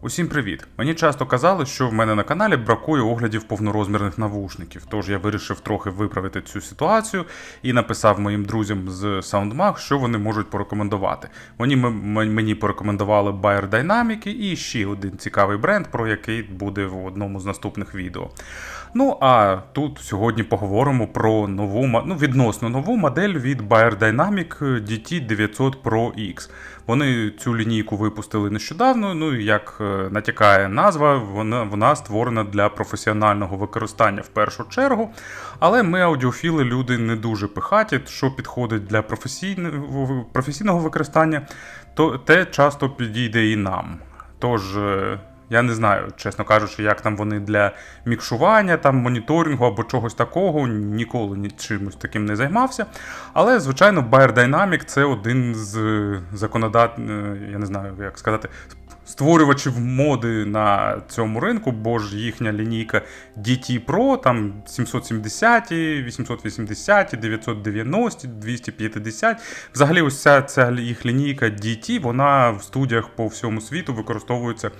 Усім привіт! Мені часто казали, що в мене на каналі бракує оглядів повнорозмірних навушників, тож я вирішив трохи виправити цю ситуацію і написав моїм друзям з SoundMag, що вони можуть порекомендувати. Вони мені порекомендували Bayer Dynamic і ще один цікавий бренд, про який буде в одному з наступних відео. Ну а тут сьогодні поговоримо про нову ну, відносно нову модель від Bayer Dynamic DT900 Pro X. Вони цю лінійку випустили нещодавно. Ну як е, натякає назва, вона, вона створена для професіонального використання в першу чергу. Але ми, аудіофіли, люди не дуже пихаті, що підходить для професійного, професійного використання, то те часто підійде і нам. Тож. Я не знаю, чесно кажучи, як там вони для мікшування, там моніторингу або чогось такого, ніколи ні чимось таким не займався. Але, звичайно, Bayer Dynamic це один з законодат... е, я не знаю, як сказати, створювачів моди на цьому ринку, бо ж їхня лінійка DT Pro, там 770, 880, 990, 250. Взагалі, ось ця, ця їх лінійка DT, вона в студіях по всьому світу використовується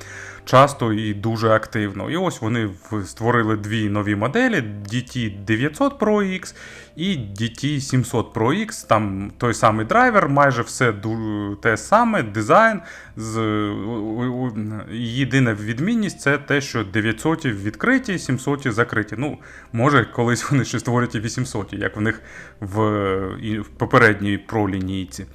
часто і дуже активно. І ось вони створили дві нові моделі: DT 900 Pro X і DT 700 Pro X. Там той самий драйвер, майже все те саме, дизайн. З, єдина відмінність це те, що 900 відкриті, 700 закриті. Ну, може, колись вони ще створять і 800, як в них в, в попередній пролінійці. лінійці.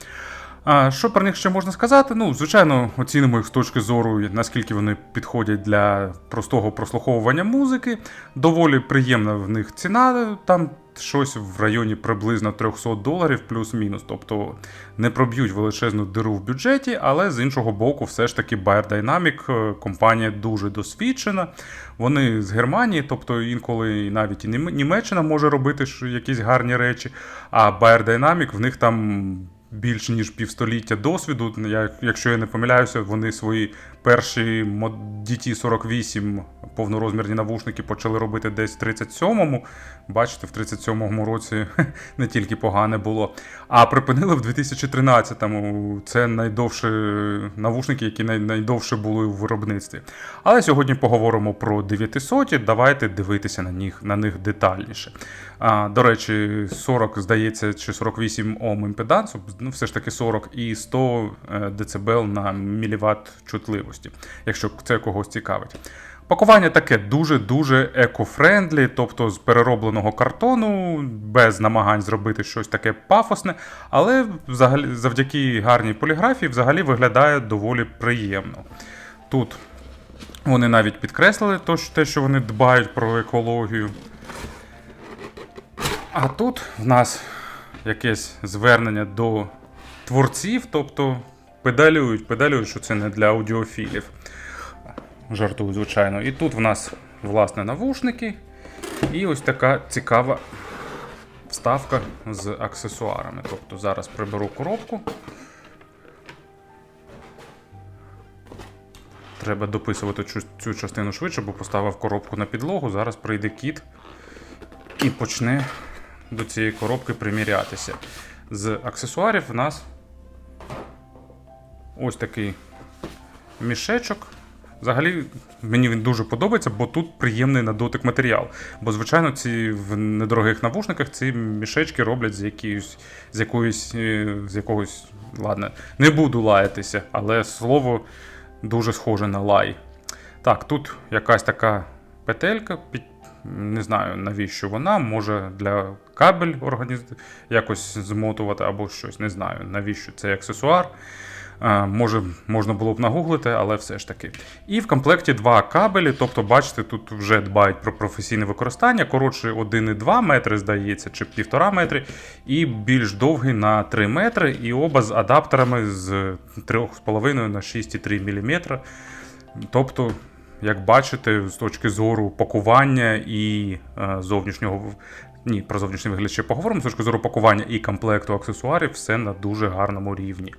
А що про них ще можна сказати? Ну, звичайно, оцінимо їх з точки зору, наскільки вони підходять для простого прослуховування музики. Доволі приємна в них ціна, там щось в районі приблизно 300 доларів плюс-мінус. Тобто не проб'ють величезну диру в бюджеті, але з іншого боку, все ж таки Bayer Dynamic е, компанія дуже досвідчена. Вони з Германії, тобто інколи навіть і Німеччина може робити якісь гарні речі. А Bayer Dynamic в них там більше ніж півстоліття досвіду. Я, якщо я не помиляюся, вони свої перші мод- DT48 повнорозмірні навушники почали робити десь в 37-му. Бачите, в 37-му році не тільки погане було. А припинили в 2013-му. Це найдовші навушники, які най- найдовше були у виробництві. Але сьогодні поговоримо про 900. Давайте дивитися на них, на них детальніше. А, до речі, 40, здається, чи 48 Ом імпедансу, ну все ж таки 40 і 100 е, дБ на міліватт чутливості, якщо це когось цікавить. Пакування таке дуже-дуже еко-френдлі, тобто з переробленого картону, без намагань зробити щось таке пафосне, але взагалі завдяки гарній поліграфії взагалі виглядає доволі приємно. Тут вони навіть підкреслили те, що вони дбають про екологію. А тут в нас якесь звернення до творців, тобто педалюють, педалюють, що це не для аудіофілів. Жартую, звичайно. І тут в нас, власне, навушники. І ось така цікава вставка з аксесуарами. Тобто зараз приберу коробку. Треба дописувати цю, частину швидше, бо поставив коробку на підлогу. Зараз прийде кіт і почне до цієї коробки примірятися. З аксесуарів в нас ось такий мішечок. Взагалі, мені він дуже подобається, бо тут приємний на дотик матеріал. Бо, звичайно, ці в недорогих навушниках ці мішечки роблять з якоюсь, з якоюсь, е, з якогось. Ладно, не буду лаятися, але слово дуже схоже на лай. Так, тут якась така петелька, не знаю навіщо вона, може для кабель організ... якось змотувати або щось, не знаю, навіщо цей аксесуар. А, може, можна було б нагуглити, але все ж таки. І в комплекті два кабелі, тобто, бачите, тут вже дбають про професійне використання. Коротше, 1,2 метри, здається, чи 1,5 метри, і більш довгий на 3 метри, і оба з адаптерами з 3,5 на 6,3 мм. Тобто, як бачите, з точки зору пакування і е, зовнішнього. Ні, про зовнішній вигляд ще поговоримо. З точки зору пакування і комплекту аксесуарів, все на дуже гарному рівні.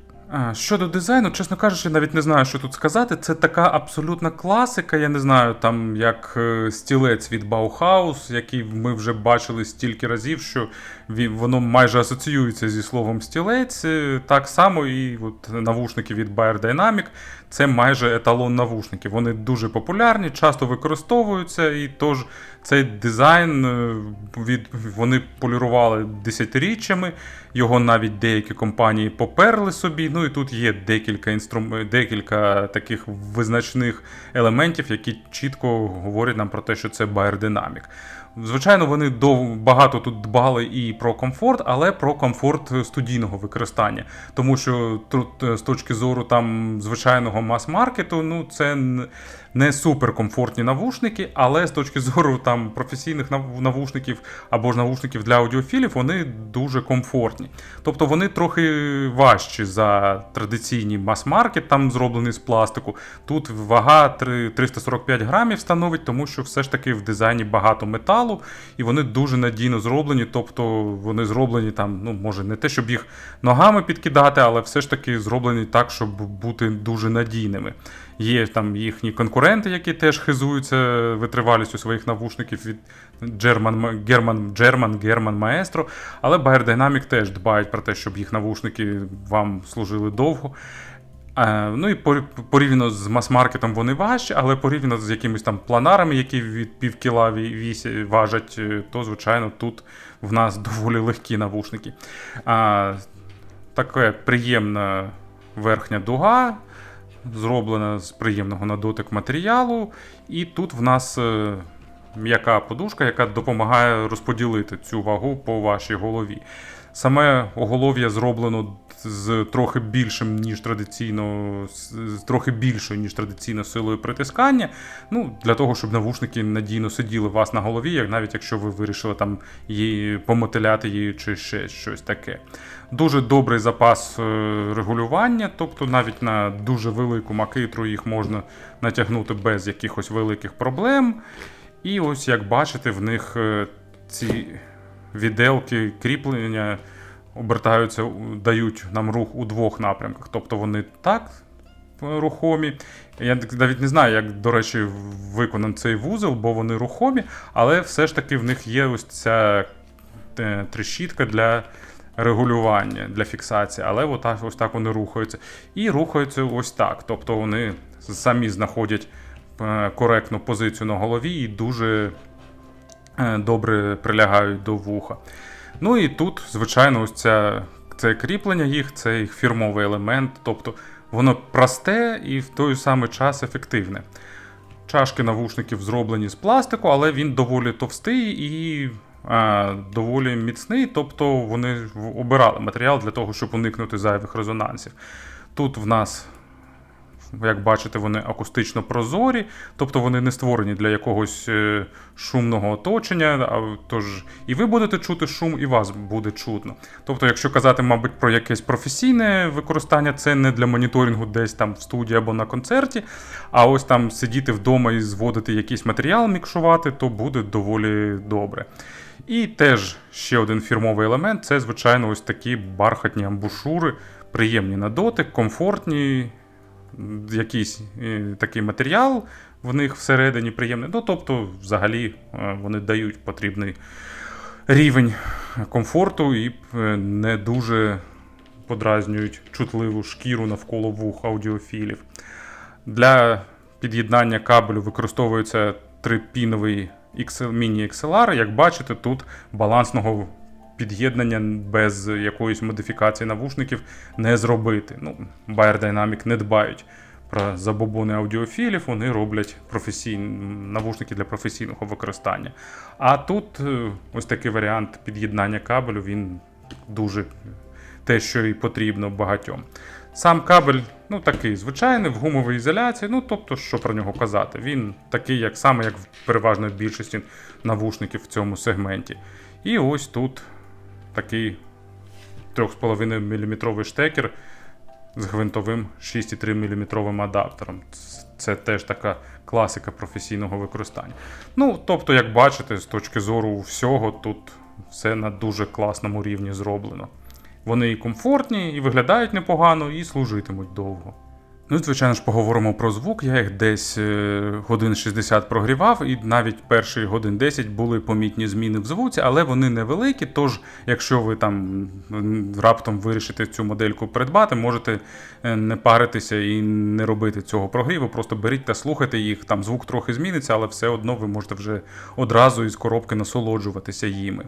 Щодо дизайну, чесно кажучи, навіть не знаю, що тут сказати. Це така абсолютна класика. Я не знаю, там як е, стілець від Баухаус, який ми вже бачили стільки разів, що воно майже асоціюється зі словом стілець. Е, Так само і от навушники від Bayer Dynamic. Це майже еталон навушників. Вони дуже популярні, часто використовуються, і тож цей дизайн е, від вони полірували десятиріччями. Його навіть деякі компанії поперли собі. Ну і тут є декілька інструм... декілька таких визначних елементів, які чітко говорять нам про те, що це Dynamic. Звичайно, вони багато тут дбали і про комфорт, але про комфорт студійного використання. Тому що тут е, з точки зору там звичайного мас-маркету, ну це не суперкомфортні навушники, але з точки зору там професійних нав- навушників або ж навушників для аудіофілів, вони дуже комфортні. Тобто вони трохи важчі за традиційні мас-маркет, там зроблений з пластику. Тут вага три- 345 грамів становить, тому що все ж таки в дизайні багато металу, і вони дуже надійно зроблені. Тобто вони зроблені там, ну може не те, щоб їх ногами підкидати, але все ж таки зроблені так, щоб бути дуже надійними. Є там їхні конкуренти, які теж хизуються витривалістю своїх навушників від German, German, German, German Maestro, але Bayer Dynamic теж дбають про те, щоб їх навушники вам служили довго. Е, ну і порівняно з мас-маркетом вони важчі, але порівняно з якимись там планарами, які від пів кіла важать, е, то звичайно тут в нас доволі легкі навушники. А, таке приємна верхня дуга, зроблена з приємного на дотик матеріалу. І тут в нас е, м'яка подушка, яка допомагає розподілити цю вагу по вашій голові. Саме оголов'я зроблено з трохи більшим, ніж традиційно, з трохи більшою, ніж традиційно силою притискання. Ну, для того, щоб навушники надійно сиділи у вас на голові, як навіть якщо ви вирішили там її помотиляти її чи ще щось таке. Дуже добрий запас е, регулювання, тобто навіть на дуже велику макитру їх можна натягнути без якихось великих проблем. І ось як бачите, в них е, ці віделки кріплення обертаються, дають нам рух у двох напрямках. Тобто вони так е, рухомі. Я навіть не знаю, як, до речі, виконаний цей вузол, бо вони рухомі, але все ж таки в них є ось ця е, трещітка для регулювання, для фіксації. Але отак, ось так вони рухаються. І рухаються ось так. Тобто вони самі знаходять е, коректну позицію на голові і дуже добре прилягають до вуха. Ну і тут, звичайно, ось ця, це кріплення їх, це їх фірмовий елемент, тобто воно просте і в той самий час ефективне. Чашки навушників зроблені з пластику, але він доволі товстий і а, доволі міцний, тобто вони обирали матеріал для того, щоб уникнути зайвих резонансів. Тут в нас як бачите, вони акустично прозорі, тобто вони не створені для якогось е, шумного оточення. А, тож і ви будете чути шум, і вас буде чутно. Тобто, якщо казати, мабуть, про якесь професійне використання, це не для моніторингу десь там в студії або на концерті, а ось там сидіти вдома і зводити якийсь матеріал, мікшувати, то буде доволі добре. І теж ще один фірмовий елемент це, звичайно, ось такі бархатні амбушури, приємні на дотик, комфортні, якийсь е, такий матеріал в них всередині приємний. Ну, тобто, взагалі, е, вони дають потрібний рівень комфорту і е, не дуже подразнюють чутливу шкіру навколо вух аудіофілів. Для під'єднання кабелю використовується трипіновий XL, міні-XLR. Як бачите, тут балансного під'єднання без якоїсь модифікації навушників не зробити. Ну, Bayer Dynamic не дбають про забобони аудіофілів, вони роблять професійні навушники для професійного використання. А тут е, ось такий варіант під'єднання кабелю, він дуже те, що і потрібно багатьом. Сам кабель, ну такий звичайний, в гумовій ізоляції. Ну тобто, що про нього казати? Він такий, як саме як в переважної більшості навушників в цьому сегменті. І ось тут такий 3,5 мм штекер з гвинтовим 6,3 мм адаптером. Це теж така класика професійного використання. Ну, тобто, як бачите, з точки зору всього, тут все на дуже класному рівні зроблено. Вони і комфортні, і виглядають непогано, і служитимуть довго. Ну звичайно ж поговоримо про звук. Я їх десь е, годин 60 прогрівав, і навіть перші годин 10 були помітні зміни в звуці, але вони невеликі. Тож, якщо ви там раптом вирішите цю модельку придбати, можете е, не паритися і не робити цього прогріву. Просто беріть та слухайте їх. Там звук трохи зміниться, але все одно ви можете вже одразу із коробки насолоджуватися їми.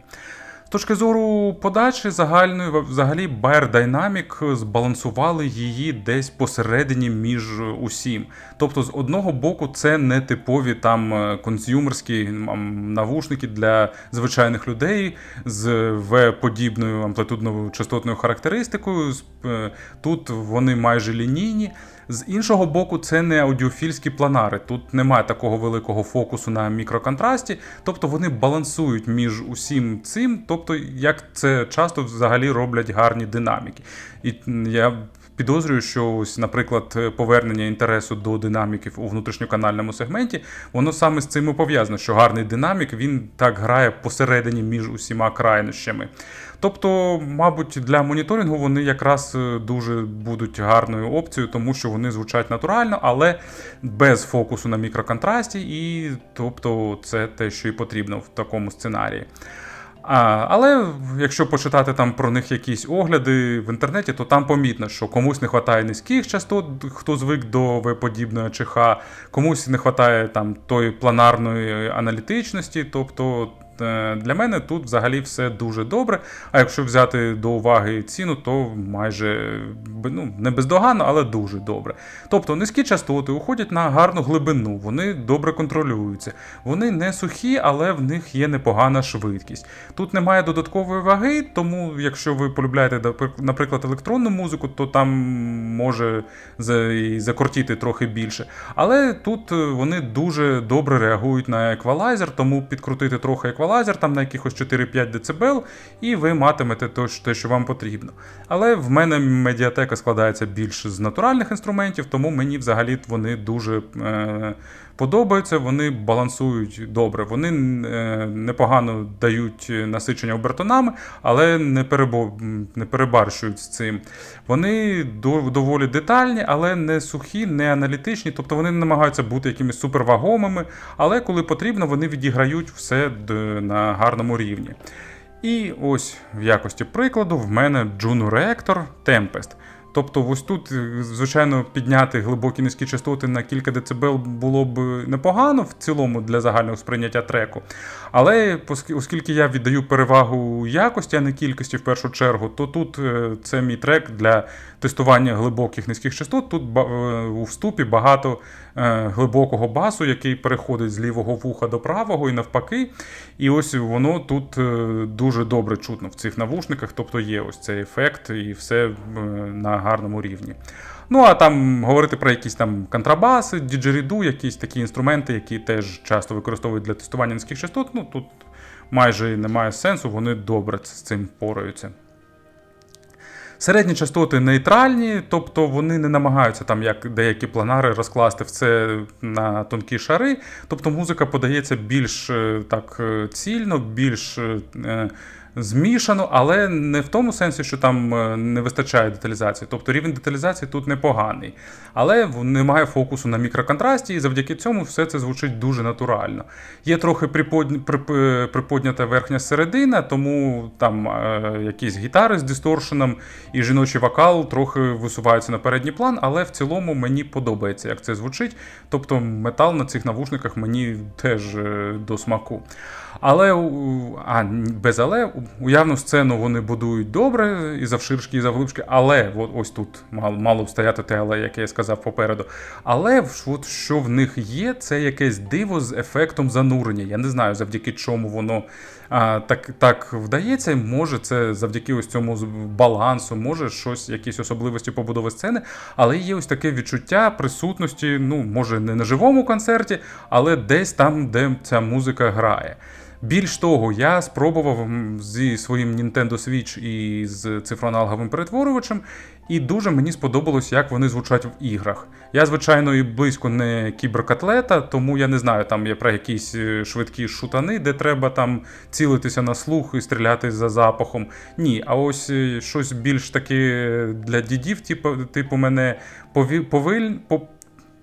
Точки зору подачі загальної, взагалі Bayer Dynamic збалансували її десь посередині між усім. Тобто, з одного боку, це не типові там е, консюмерські навушники для звичайних людей з V-подібною амплитудно частотною характеристикою. Е, Тут вони майже лінійні. З іншого боку, це не аудіофільські планари. Тут немає такого великого фокусу на мікроконтрасті, тобто вони балансують між усім цим, тобто як це часто взагалі роблять гарні динаміки. І я підозрюю, що ось, наприклад, повернення інтересу до динаміків у внутрішньоканальному сегменті, воно саме з цим і пов'язано, що гарний динамік він так грає посередині між усіма крайнощами. Тобто, мабуть, для моніторингу вони якраз е, дуже будуть гарною опцією, тому що вони звучать натурально, але без фокусу на мікроконтрасті, і тобто це те, що і потрібно в такому сценарії. А, але якщо почитати там про них якісь огляди в інтернеті, то там помітно, що комусь не вистачає низьких частот, хто звик до В-подібної ЧХ, комусь не вистачає там тої планарної аналітичності. Тобто для мене тут взагалі все дуже добре. А якщо взяти до уваги ціну, то майже ну, не бездоганно, але дуже добре. Тобто низькі частоти уходять на гарну глибину, вони добре контролюються. Вони не сухі, але в них є непогана швидкість. Тут немає додаткової ваги, тому якщо ви полюбляєте, наприклад, електронну музику, то там може закортіти трохи більше. Але тут е, вони дуже добре реагують на еквалайзер, тому підкрутити трохи еквалайзер там на якихось 4-5 дБ, і ви матимете те, що вам потрібно. Але в мене медіатека складається більше з натуральних інструментів, тому мені взагалі вони дуже е, подобаються, вони балансують добре. Вони е, непогано дають насичення обертонами, але не, не перебарщують з цим. Вони доволі детальні, але не сухі, не аналітичні, тобто вони не намагаються бути якимись супервагомими, але коли потрібно, вони відіграють все на гарному рівні. І ось в якості прикладу в мене Juno Reactor Tempest. Тобто, ось тут, е, звичайно, підняти глибокі низькі частоти на кілька децибел було б непогано в цілому для загального сприйняття треку. Але оскільки я віддаю перевагу якості, а не кількості в першу чергу, то тут е, це мій трек для тестування глибоких низьких частот. Тут е, у вступі багато глибокого басу, який переходить з лівого вуха до правого і навпаки. І ось воно тут дуже добре чутно в цих навушниках, тобто є ось цей ефект і все на гарному рівні. Ну, а там говорити про якісь там контрабаси, діджеріду, якісь такі інструменти, які теж часто використовують для тестування низьких частот. Ну тут майже немає сенсу, вони добре з цим пораються. Середні частоти нейтральні, тобто вони не намагаються там, як деякі планари, розкласти все на тонкі шари. Тобто музика подається більш е, так е, цільно, більш е, змішано, але не в тому сенсі, що там е, не вистачає деталізації. Тобто рівень деталізації тут непоганий. Але немає фокусу на мікроконтрасті, і завдяки цьому все це звучить дуже натурально. Є трохи приподня- приподнята верхня середина, тому там е, якісь гітари з дисторшеном і жіночий вокал трохи висуваються на передній план, але в цілому мені подобається, як це звучить. Тобто метал на цих навушниках мені теж е, до смаку. Але а, без але уявну сцену вони будують добре і завширшки, і завглибшки, але ось тут мало, мало стояти те, але, яке я сказав попереду. Але от, що в них є, це якесь диво з ефектом занурення. Я не знаю, завдяки чому воно так, так вдається. Може, це завдяки ось цьому балансу, може щось, якісь особливості побудови сцени, але є ось таке відчуття присутності, ну, може, не на живому концерті, але десь там, де ця музика грає. Більш того, я спробував зі своїм Nintendo Switch і з цифроаналоговим перетворювачем, і дуже мені сподобалось, як вони звучать в іграх. Я, звичайно, і близько не кіберкотлета, тому я не знаю, там є про якісь е, швидкі шутани, де треба там цілитися на слух і стріляти за запахом. Ні, а ось е, щось більш таке для дідів, типу, типу мене повиль, по,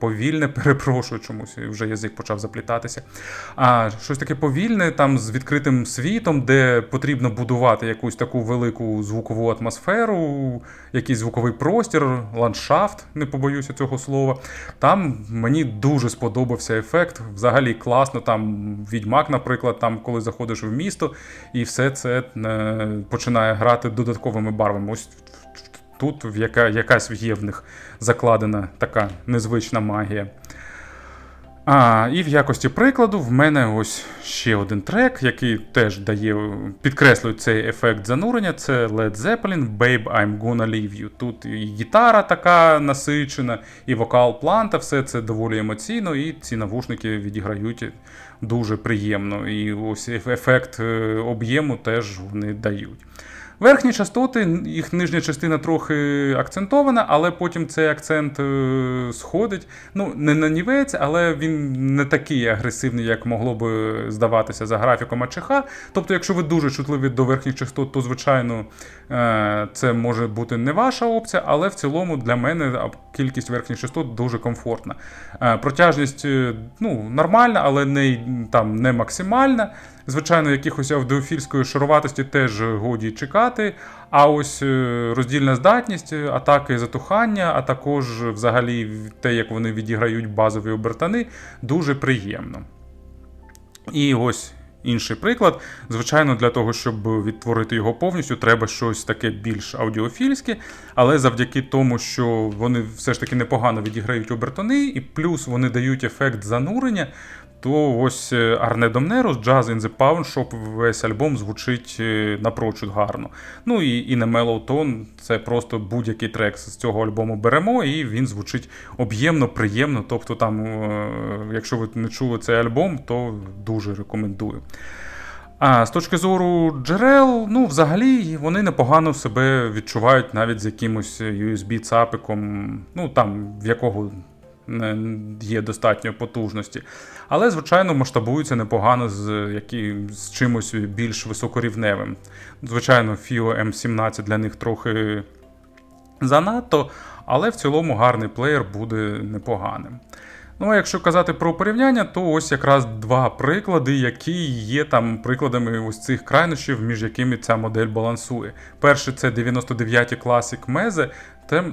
повільне, перепрошую чомусь, вже язик почав заплітатися. А щось таке повільне, там з відкритим світом, де потрібно будувати якусь таку велику звукову атмосферу, якийсь звуковий простір, ландшафт, не побоюся цього слова. Там мені дуже сподобався ефект. Взагалі класно. Там відьмак, наприклад, там, коли заходиш в місто, і все це е, починає грати додатковими барвами. Ось тут яка, якась є в них закладена така незвична магія. А, і в якості прикладу, в мене ось ще один трек, який теж дає, підкреслює цей ефект занурення. Це Led Zeppelin Babe I'm Gonna Leave You. Тут і гітара така насичена, і вокал планта, все це доволі емоційно, і ці навушники відіграють дуже приємно. І ось ефект е, об'єму теж вони дають. Верхні частоти, їх нижня частина трохи акцентована, але потім цей акцент е, сходить. Ну, не нанівець, але він не такий агресивний, як могло би здаватися за графіком АЧХ. Тобто, якщо ви дуже чутливі до верхніх частот, то звичайно е, це може бути не ваша опція, але в цілому для мене кількість верхніх частот дуже комфортна. Е, Протяжність ну, нормальна, але не, там, не максимальна. Звичайно, якихось аудіофільської шаруватості теж годі чекати. А ось е, роздільна здатність, е, атаки затухання, а також взагалі те, як вони відіграють базові обертани, дуже приємно. І ось інший приклад. Звичайно, для того, щоб відтворити його повністю, треба щось таке більш аудіофільське, але завдяки тому, що вони все ж таки непогано відіграють обертони, і плюс вони дають ефект занурення. То ось е, Арне Домнеро з Jazz in the Pawn Shop весь альбом звучить е, напрочуд гарно. Ну і і не Mellow Tone, це просто будь-який трек з цього альбому беремо, і він звучить об'ємно, приємно. Тобто, там, е, якщо ви не чули цей альбом, то дуже рекомендую. А з точки зору джерел, ну, взагалі, вони непогано себе відчувають навіть з якимось USB-цапиком, ну там в якого є достатньо потужності. Але, звичайно, масштабуються непогано з які, з чимось більш високорівневим. Звичайно, FIO M17 для них трохи занадто, але в цілому гарний плеєр буде непоганим. Ну, а якщо казати про порівняння, то ось якраз два приклади, які є там прикладами ось цих крайнощів, між якими ця модель балансує. Перший це 99 Classic Meze.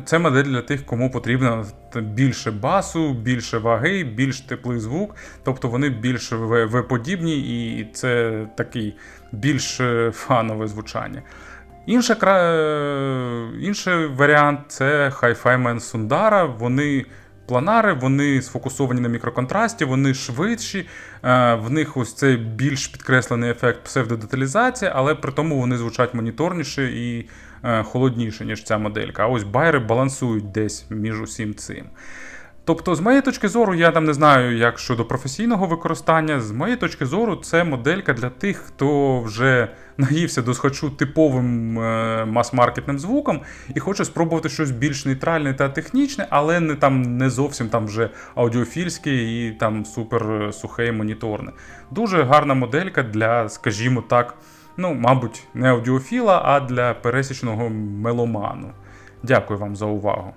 Це модель для тих, кому потрібно більше басу, більше ваги, більш теплий звук, тобто вони більш В-подібні і це такий більш фанове звучання. Інша, Інший варіант це Hi-Fi Man Sundara. Вони планари, вони сфокусовані на мікроконтрасті, вони швидші, в них ось цей більш підкреслений ефект псевдодеталізації, але при тому вони звучать моніторніше і холодніше, ніж ця моделька. А ось байри балансують десь між усім цим. Тобто, з моєї точки зору, я там не знаю, як щодо професійного використання. З моєї точки зору, це моделька для тих, хто вже наївся до схочу типовим е, мас-маркетним звуком і хоче спробувати щось більш нейтральне та технічне, але не там не зовсім там вже аудіофільське і там супер сухе і моніторне. Дуже гарна моделька для, скажімо так, ну, мабуть, не аудіофіла, а для пересічного меломану. Дякую вам за увагу.